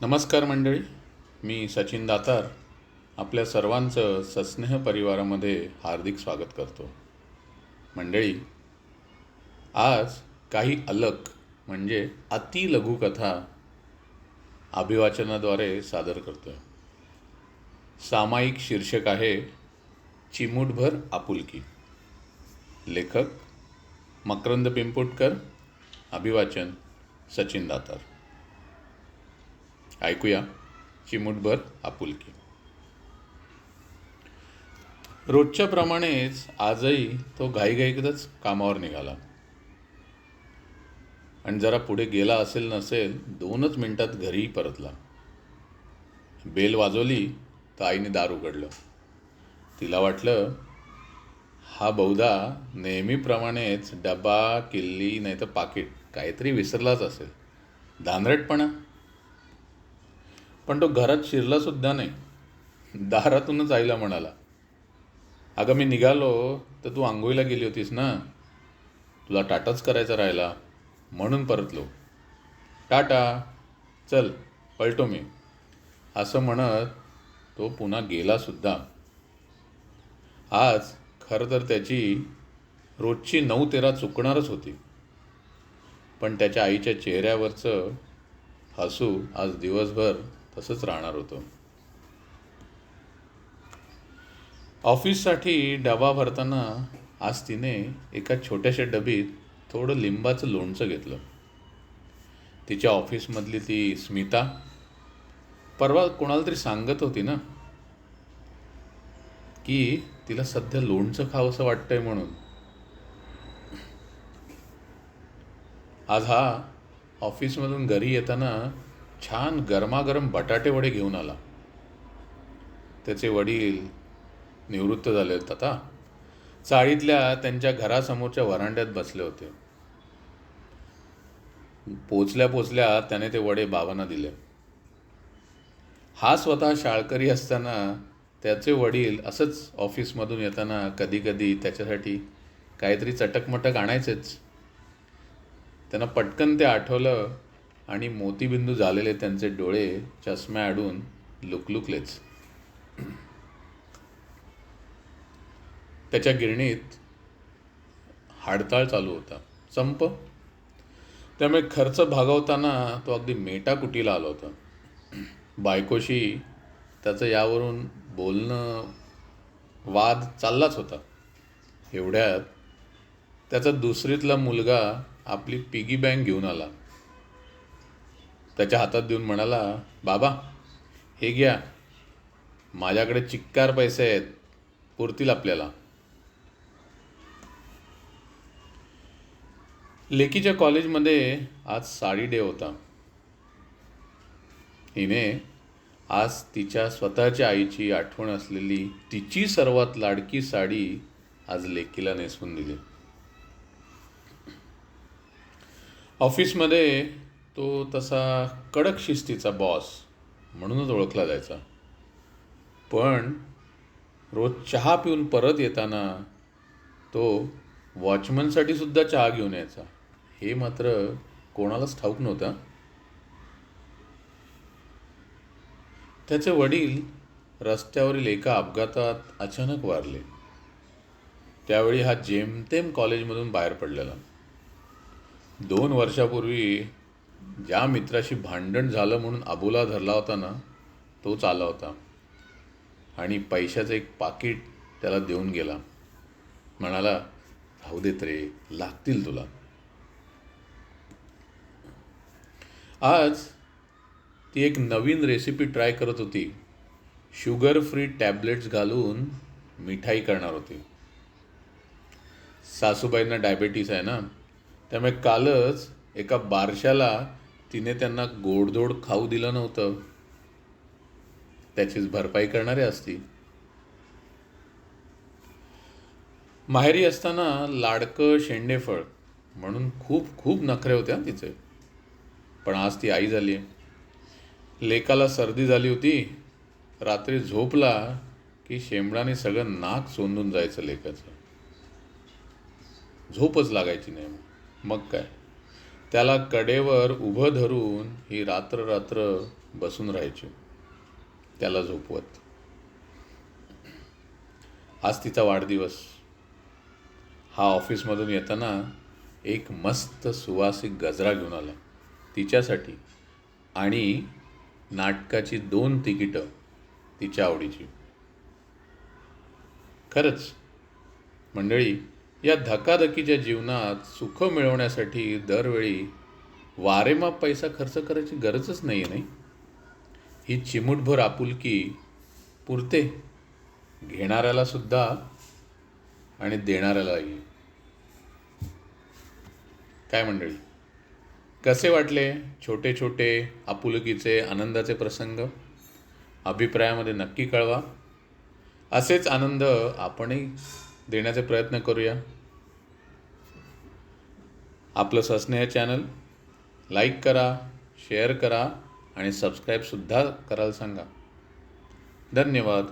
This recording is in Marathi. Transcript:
नमस्कार मंडळी मी सचिन दातार आपल्या सर्वांचं सस्नेह परिवारामध्ये हार्दिक स्वागत करतो. मंडळी आज काही अलग म्हणजे अति लघुकथा अभिवाचनाद्वारे सादर करतोय. सामायिक शीर्षक आहे चिमूटभर आपुलकी. लेखक मकरंद पिंपुटकर अभिवाचन सचिन दातार. ऐकूया. चिमूटभर आपुलकी. रोजच्या प्रमाणेच आजही तो घाईघाईतच कामावर निघाला. आणि जरा पुढे गेला असेल नसेल दोनच मिनिटात घरी परतला. बेल वाजवली तर आईने दार उघडलं. तिला वाटलं हा बहुधा नेहमीप्रमाणेच डबा किल्ली नाही तर पाकिट काहीतरी विसरलाच असेल. धानरटपणा पण तो घरात शिरला सुद्धा नाही. दारातूनच आईला म्हणाला अगं मी निघालो तर तू आंघोळीला गेली होतीस ना? तुला टाटाच करायचा राहिला म्हणून परतलो. टाटा चल पळतो मी. असं म्हणत तो पुन्हा गेला सुद्धा. आज खरं तर त्याची रोजची नऊ तेरा चुकणारच होती. पण त्याच्या आईच्या चेहऱ्यावरचं हसू आज दिवसभर तसंच राहणार होतं. ऑफिससाठी डबा भरताना आज तिने एका छोट्याशा डबीत थोडं लिंबाचं लोणचं घेतलं. तिच्या ऑफिसमधली ती स्मिता परवा कोणाला तरी सांगत होती ना की तिला सध्या लोणचं खावंसं वाटतंय म्हणून. आज हा ऑफिसमधून घरी येताना छान गरमागरम बटाटे वडे घेऊन आला. त्याचे वडील निवृत्त झाले होते आता. चाळीतल्या त्यांच्या घरासमोरच्या वरांड्यात बसले होते. पोचल्या पोचल्या त्याने ते वडे बाबांना दिले. हा स्वतः शाळकरी असताना त्याचे वडील असंच ऑफिसमधून येताना कधी कधी त्याच्यासाठी काहीतरी चटकमटक आणायचेच. त्यांना पटकन ते आठवलं आणि मोतीबिंदू झालेले त्यांचे डोळे चष्म्या आडून लुकलुकलेच. त्याच्या गिरणीत हाडताळ चालू होता. संप. त्यामुळे खर्च भागवताना तो अगदी मेटाकुटीला आला होता. बायकोशी त्याचं यावरून बोलणं वाद चाललाच होता. एवढ्यात त्याचा दुसरीतला मुलगा आपली पिगी बँक घेऊन आला. त्याच्या हातात देऊन म्हणाला बाबा हे घ्या. माझ्याकडे चिक्कार पैसे आहेत. पुरतील आपल्याला. लेकीच्या कॉलेजमध्ये आज साडी डे होता. हिने आज तिच्या स्वतःच्या आईची आठवण असलेली तिची सर्वात लाडकी साडी आज लेकीला नेसवून दिली. ऑफिसमध्ये तो तसा कडक शिस्तीचा बॉस म्हणूनच ओळखला जायचा. पण रोज चहा पिऊन परत येताना तो वॉचमनसाठी सुद्धा चहा घेऊन यायचा. हे मात्र कोणालाच ठाऊक नव्हतं. त्याचे वडील रस्त्यावरील एका अपघातात अचानक वारले. त्यावेळी हा जेमतेम कॉलेजमधून बाहेर पडलेला. दोन वर्षापूर्वी ज्या मित्राशी भांडण झालं म्हणून अबोला धरला होता ना तोच आला होता. आणि पैशाचं एक पाकिट त्याला देऊन गेला. म्हणाला राहू देत रे लागतील तुला. आज ती एक नवीन रेसिपी ट्राय करत होती. शुगर फ्री टॅबलेट्स घालून मिठाई करणार होती. सासूबाईंना डायबेटीस आहे ना त्यामुळे कालच एका बारशाला तिने त्यांना गोडधोड खाऊ दिलं नव्हतं. त्याचीच भरपाई करणारे असती. माहेरी असताना लाडकं शेंडेफळ म्हणून खूप खूप नखरे होते तिचे. पण आज ती आई झाली. लेकाला सर्दी झाली होती. रात्री झोपला की शेंबडाने सगळं नाक सोंदून जायचं लेकाचं. झोपच लागायची नाही. मग काय? त्याला कडेवर उभं धरून ही रात्र रात्र बसून राहायची. त्याला झोपवत. आज तिचा वाढदिवस. हा ऑफिसमधून येताना एक मस्त सुवासिक गजरा घेऊन आला तिच्यासाठी आणि नाटकाची दोन तिकीटं तिच्या आवडीची. खरंच मंडळी या धकाधकीच्या जीवनात सुख मिळवण्यासाठी दरवेळी वारेमाप पैसा खर्च करायची गरजच नाही आहे नाही? ही चिमूटभर आपुलकी पुरते. घेणाऱ्याला सुद्धा आणि देणाऱ्यालाही. काय मंडळी? कसे वाटले छोटे छोटे आपुलकीचे आनंदाचे प्रसंग? अभिप्रायामध्ये नक्की कळवा. असेच आनंद आपणही देण्याचे प्रयत्न करूया. आपलं सस्नेह चॅनल लाईक करा शेअर करा आणि सबस्क्राईबसुद्धा करायला सांगा. धन्यवाद.